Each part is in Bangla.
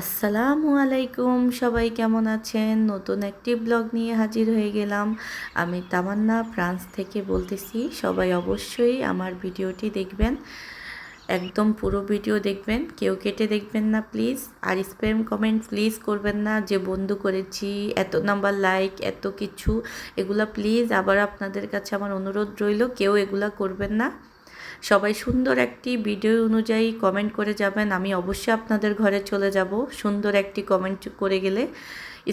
আসসালামু আলাইকুম, সবাই কেমন আছেন? নতুন একটি ব্লগ নিয়ে হাজির হয়ে গেলাম। আমি তামান্না ফ্রান্স থেকে বলতেছি, সবাই অবশ্যই আমার ভিডিওটি দেখবেন। একদম পুরো ভিডিও দেখবেন, কেউ কেটে দেখবেন না, প্লিজ। আর স্প্যাম কমেন্ট প্লিজ করবেন না, যে বন্ধু করেছি, এত নাম্বার লাইক, এত কিছু, এগুলা প্লিজ আবার আপনাদের কাছে আমার অনুরোধ রইল, কেউ এগুলা করবেন না। সবাই সুন্দর একটি ভিডিও অনুযায়ী কমেন্ট করে যাবেন। আমি অবশ্যই আপনাদের ঘরে চলে যাব। সুন্দর একটি কমেন্ট করে গেলে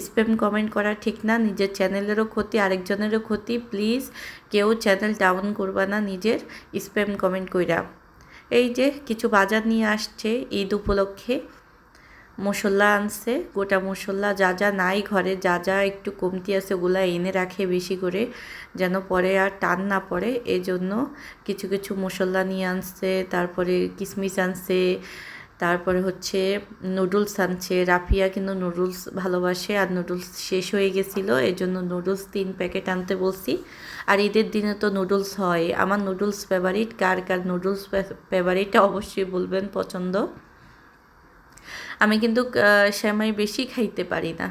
স্প্যাম কমেন্ট করা ঠিক না, নিজের চ্যানেলেরও ক্ষতি, আরেকজনেরও ক্ষতি। প্লিজ কেউ চ্যানেল ডাউন করবা না নিজের স্প্যাম কমেন্ট কইরা। এই যে কিছু বাজার নিয়ে আসছে ঈদ উপলক্ষে। মশলা আনছে, গোটা মশলা যা যা নাই ঘরে, যা যা একটু কমতি আছে ওগুলা এনে রাখে বেশি করে, যেন পরে আর টান না পড়ে। এই জন্য কিছু কিছু মশলা নিয়ে আনছে, তারপরে কিশমিশ আনছে, তারপরে হচ্ছে নুডলস আনছে। রাফিয়া কিন্তু নুডলস ভালোবাসে আর নুডলস শেষ হয়ে গেছিল এই জন্য নুডলস তিন প্যাকেট আনতে বলছি। আর ঈদের দিনে তো নুডলস হয়। আমার নুডলস ফেভারিট কার কার নুডলস ফেভারিট অবশ্যই বলবেন পছন্দ। আমি কিন্তু শ্যামাই বেশি খাইতে পারি না।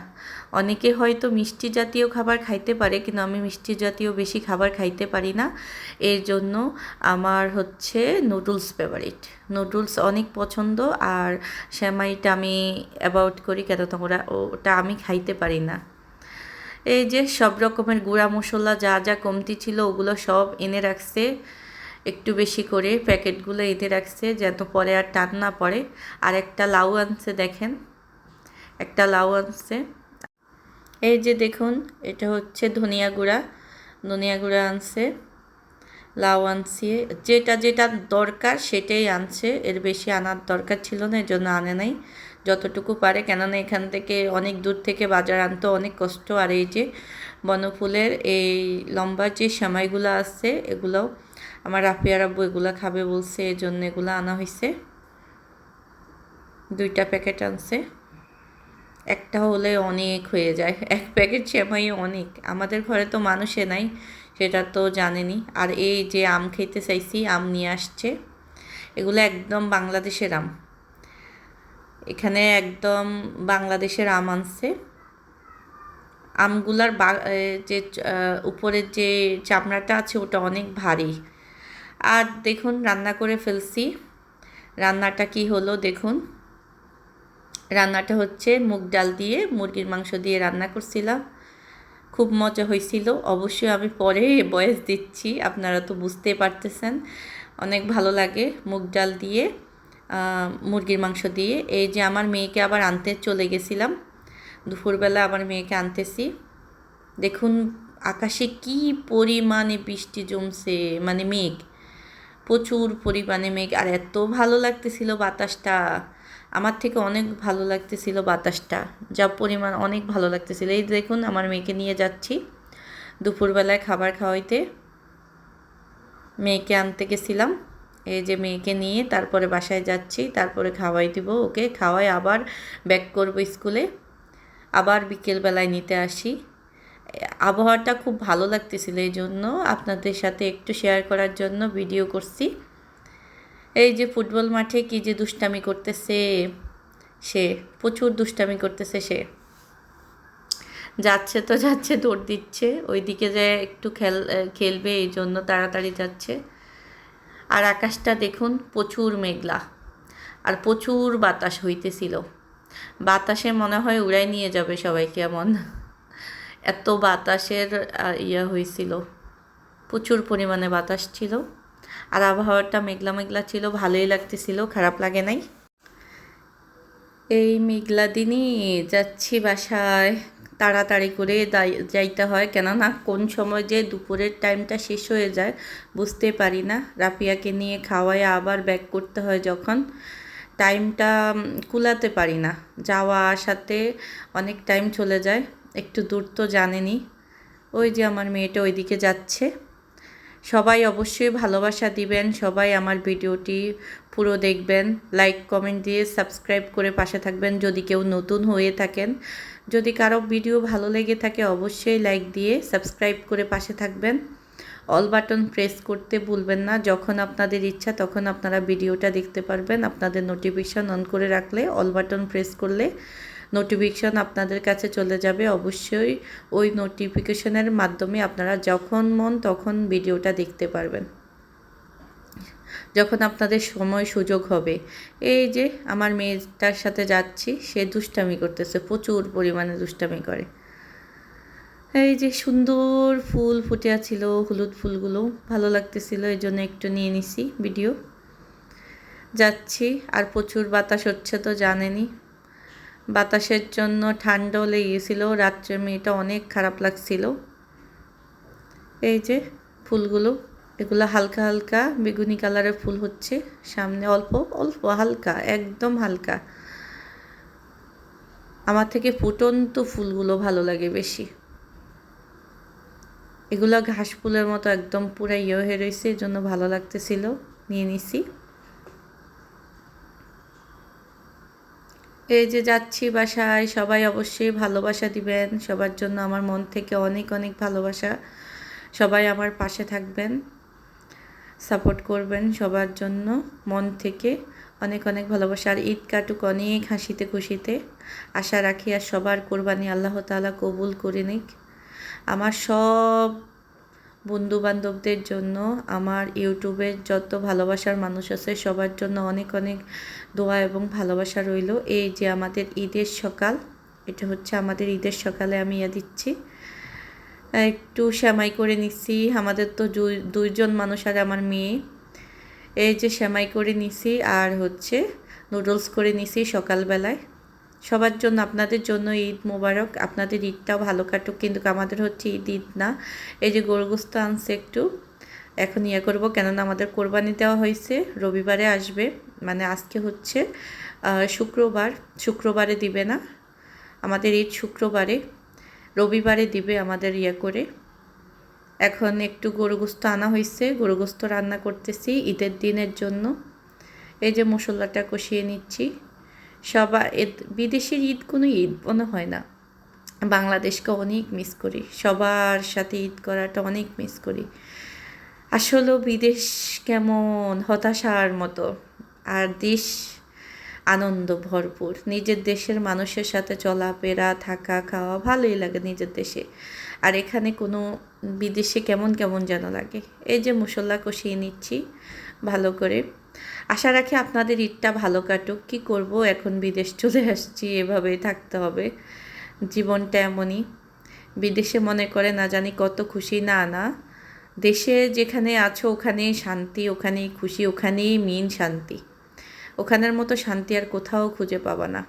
অনেকে হয়তো মিষ্টি জাতীয় খাবার খাইতে পারে, কিন্তু আমি মিষ্টি জাতীয় বেশি খাবার খাইতে পারি না। এর জন্য আমার হচ্ছে নুডলস ফেভারিট নুডলস অনেক পছন্দ, আর শ্যামাইটা আমি অ্যাবাউট করি কেন তোমরা, ওটা আমি খাইতে পারি না। এই যে সব রকমের গুঁড়া মশলা, যা যা কমতি ছিল ওগুলো সব এনে রাখছে। একটু বেশি করে প্যাকেটগুলো এঁটে রাখছে যেন পরে আর টান না পড়ে। আর একটা লাউ আনছে, দেখেন। একটা লাউ আনছে। এই যে দেখুন, এটা হচ্ছে ধনিয়া গুঁড়া। ধনিয়া গুঁড়া আনছে, লাউ আনছে। যেটা যেটা দরকার সেটাই আনছে। এর বেশি আনার দরকার ছিল না এই জন্য আনে নাই। যতটুকু পারে, কেননা এখান থেকে অনেক দূর থেকে বাজার আনতে অনেক কষ্ট। আর এই যে বনফুলের এই লম্বা যে সময়গুলো আছে, এগুলোও আমার রাফিয়ার আব্বু এগুলো খাবে বলছে এই জন্য এগুলো আনা হয়েছে দুইটা প্যাকেট আনছে। একটা হলে অনেক হয়ে যায়। এক প্যাকেট সেমাই অনেক। আমাদের ঘরে তো মানুষে নাই, সেটা তো জানেনি। আর এই যে আম খেতে চাইছি, আম নিয়ে আসছে। এগুলো একদম বাংলাদেশের আম। এখানে একদম বাংলাদেশের আম আনছে। আমগুলার যে উপরের যে চামড়াটা আছে, ওটা অনেক ভারী। আর দেখুন, রান্না করে ফেলছি। রান্নাটা কি হলো দেখুন। রান্নাটা হচ্ছে মুগ ডাল দিয়ে মুরগির মাংস দিয়ে রান্না করছিলাম। খুব মজা হয়েছিল। অবশ্যই আমি পরে বয়স দিচ্ছি, আপনারা তো বুঝতে পারতেছেন। অনেক ভালো লাগে মুগ ডাল দিয়ে মুরগির মাংস দিয়ে। এই যে আমার মেয়েকে আবার আনতে চলে গেছিলাম। দুপুরবেলা আমার মেয়েকে আনতেছি। দেখুন, আকাশে কি পরিমাণে বৃষ্টি জমছে মানে মেঘ। প্রচুর পরিমাণে মেঘ, আর এত ভালো লাগতেছিল বাতাসটা। আমার থেকে অনেক ভালো লাগতেছিল বাতাসটা। যা পরিমাণ অনেক ভালো লাগতেছিল। এই দেখুন, আমার মেয়েকে নিয়ে যাচ্ছি দুপুরবেলায় খাবার খাওয়াইতে। মেয়েকে আনতে গেছিলাম। এই যে মেয়েকে নিয়ে তারপরে বাসায় যাচ্ছি, তারপরে খাওয়াই দিব ওকে। খাওয়াই আবার ব্যাক করব স্কুলে। আবার বিকেলবেলায় নিতে আসি। আবহাওয়াটা খুব ভালো লাগতেছিল এই জন্য আপনাদের সাথে একটু শেয়ার করার জন্য ভিডিও করছি। এই যে ফুটবল মাঠে কি যে দুষ্টামি করতেছে সে, প্রচুর দুষ্টামি করতেছে সে। যাচ্ছে তো যাচ্ছে, দৌড় দিচ্ছে ওই দিকে যে একটু খেল, খেলবে এই জন্য তাড়াতাড়ি যাচ্ছে। আর আকাশটা দেখুন, প্রচুর মেঘলা আর প্রচুর বাতাস হইতেছিল। বাতাসে মনে হয় উড়াই নিয়ে যাবে সবাইকে এমন। এত বাতাসের ইয়া হয়েছিল প্রচুর পরিমাণে বাতাস ছিল। আর আবহাওয়াটা মেঘলা মেঘলা ছিল, ভালোই লাগতেছিল, খারাপ লাগে নাই। এই মেঘলা দিনই যাচ্ছি বাসায়, তাড়াতাড়ি করে যাইতে হয়। কেননা কোন সময় যে দুপুরের টাইমটা শেষ হয়ে যায়, বুঝতে পারি না। রাপিয়াকে নিয়ে খাওয়ায় আবার ব্যাক করতে হয় যখন। টাইমটা কুলাতে পারি না। যাওয়া আসাতে অনেক টাইম চলে যায়। একটু দূর তো জানেনি। ওই যে আমার মেয়েটা ওইদিকে যাচ্ছে। সবাই অবশ্যই ভালোবাসা দিবেন, সবাই আমার ভিডিওটি পুরো দেখবেন। লাইক কমেন্ট দিয়ে সাবস্ক্রাইব করে পাশে থাকবেন যদি কেউ নতুন হয়ে থাকেন। যদি কারও ভিডিও ভালো লেগে থাকে অবশ্যই লাইক দিয়ে সাবস্ক্রাইব করে পাশে থাকবেন। অল বাটন প্রেস করতে ভুলবেন না। যখন আপনাদের ইচ্ছা তখন আপনারা ভিডিওটা দেখতে পারবেন। আপনাদের নোটিফিকেশন অন করে রাখলে অল বাটন প্রেস করলে নোটিফিকেশন আপনাদের কাছে চলে যাবে। অবশ্যই ওই নোটিফিকেশনের মাধ্যমে আপনারা যখন মন তখন ভিডিওটা দেখতে পারবেন। যখন আপনাদের সময় সুযোগ হবে। এই যে আমার মেয়েটার সাথে যাচ্ছি, সে দুষ্টামি করতেছে, প্রচুর পরিমাণে দুষ্টামি করে। এই যে সুন্দর ফুল ফুটে ছিল হলুদ ফুলগুলো। ভালো লাগতেছিল, এই জন্য একটু নিয়ে নিছি ভিডিও। যাচ্ছি, আর প্রচুর বাতাস হচ্ছে তো জানেনি বাতাসের জন্য ঠান্ডাও লেগেছিল রাত্রে মেয়েটা অনেক খারাপ লাগছিল। এই যে ফুলগুলো, এগুলো হালকা হালকা বেগুনি কালারের ফুল হচ্ছে, সামনে অল্প অল্প, হালকা, একদম হালকা। আমার থেকে ফুটন্ত ফুলগুলো ভালো লাগে বেশি। এগুলো ঘাস ফুলের মতো একদম পুরো ইয়ে হয়ে রয়েছে এই জন্য ভালো লাগতেছিল। নিয়ে নিছি। এই যে যাচ্ছি বাসায়, সবাই অবশ্যই ভালোবাসা দিবেন। সবার জন্য আমার মন থেকে অনেক অনেক ভালোবাসা। সবাই আমার পাশে থাকবেন, সাপোর্ট করবেন সবার জন্য মন থেকে অনেক অনেক ভালোবাসা। আর ঈদ কাটুক অনেক হাসিতে, খুশিতে। আশা রাখি আর সবার কোরবানি আল্লাহ তালা কবুল করে নিক। আমার সব বন্ধু বান্ধবদের জন্য আমার ইউটিউবের যত ভালোবাসার মানুষ আছে, সবার জন্য অনেক অনেক দোয়া এবং ভালোবাসা রইল। এই যে আমাদের ঈদের সকাল, এটা হচ্ছে আমাদের ঈদের সকালে আমি ইয়া দিচ্ছি। একটু শ্যামাই করে নিছি, আমাদের তো দুইজন মানুষ আর আমার মেয়ে। এই যে শ্যামাই করে নিছি আর হচ্ছে নুডলস করে নিছি সকালবেলায়। সবার জন্য, আপনাদের জন্য ঈদ মোবারক, আপনাদের ঈদটাও ভালো কাটুক, কিন্তু আমাদের হচ্ছে ঈদ ঈদ না। এই যে গোরগুস্ত আনছে একটু, এখন ইয়ে করব, কেননা আমাদের কোরবানি দেওয়া হয়েছে, রবিবারে আসবে মানে আজকে হচ্ছে শুক্রবার, শুক্রবারে দিবে না, আমাদের ঈদ শুক্রবারে, রবিবারে দিবে আমাদের ইয়ে করে। এখন একটু গরুগোস্ত আনা হয়েছে, গরুগোস্ত রান্না করতেছি ঈদের দিনের জন্য। এই যে মশলাটা কষিয়ে নিচ্ছি। সবার বিদেশের ঈদ কোনো ঈদ মনে হয় না। বাংলাদেশকে অনেক মিস করি। সবার সাথে ঈদ করাটা অনেক মিস করি। আসলেও বিদেশ কেমন? হতাশার মতো। আর দেশ আনন্দ ভরপুর। নিজের দেশের মানুষের সাথে চলাফেরা, থাকা, খাওয়া ভালোই লাগে নিজের দেশে। আর এখানে কোনো বিদেশে কেমন কেমন যেন লাগে। এই যে মশলা কষিয়ে নিচ্ছি ভালো করে। আশা রাখি আপনাদের ঈদটা ভালো কাটুক। কি করব? এখন বিদেশ চলে আসছি, এভাবেই থাকতে হবে। জীবনটা এমনই। বিদেশে মনে করে না জানি কত খুশি। না না। দেশে যেখানে আছো ওখানেই শান্তি, ওখানেই খুশি, ওখানেই মেন শান্তি। ওখানের মতো শান্তি আর কোথাও খুঁজে পাবা না।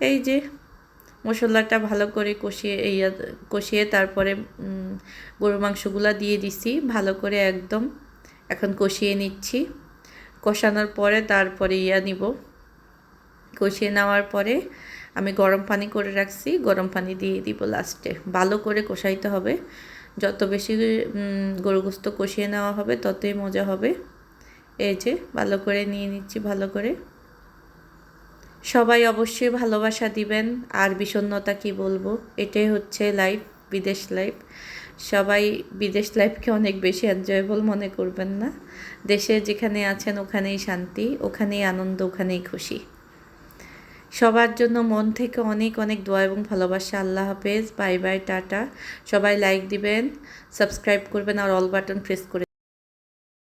এই যে, মশলাটা ভালো করে কষিয়ে এই কষিয়ে তারপরে গরুর মাংসগুলো দিয়ে দিছি। ভালো করে একদম এখন কষিয়ে নিচ্ছি। কষানোর পরে তারপরে ইয়া নিব। কষিয়ে নেওয়ার পরে আমি গরম পানি করে রাখছি। গরম পানি দিয়ে দিব লাস্টে। ভালো করে কষাইতে হবে। যত বেশি গরু গোস্ত কষিয়ে নেওয়া হবে, ততই মজা হবে। এই যে, ভালো করে নিয়ে নিচ্ছি, ভালো করে। সবাই অবশ্যই ভালোবাসা দিবেন। আর বিষণ্নতা কি বলব? এটাই হচ্ছে লাইফ বিদেশ লাইফ সবাই বিদেশ লাইফকে অনেক বেশি এনজয়েবল মনে করবেন না। দেশে যেখানে আছেন ওখানেই শান্তি, ওখানেই আনন্দ, ওখানেই খুশি। সবার জন্য মন থেকে অনেক অনেক দোয়া এবং ভালোবাসা। আল্লাহ হাফেজ বাই বাই টাটা। সবাই লাইক দিবেন সাবস্ক্রাইব করবেন আর অল বাটন প্রেস করে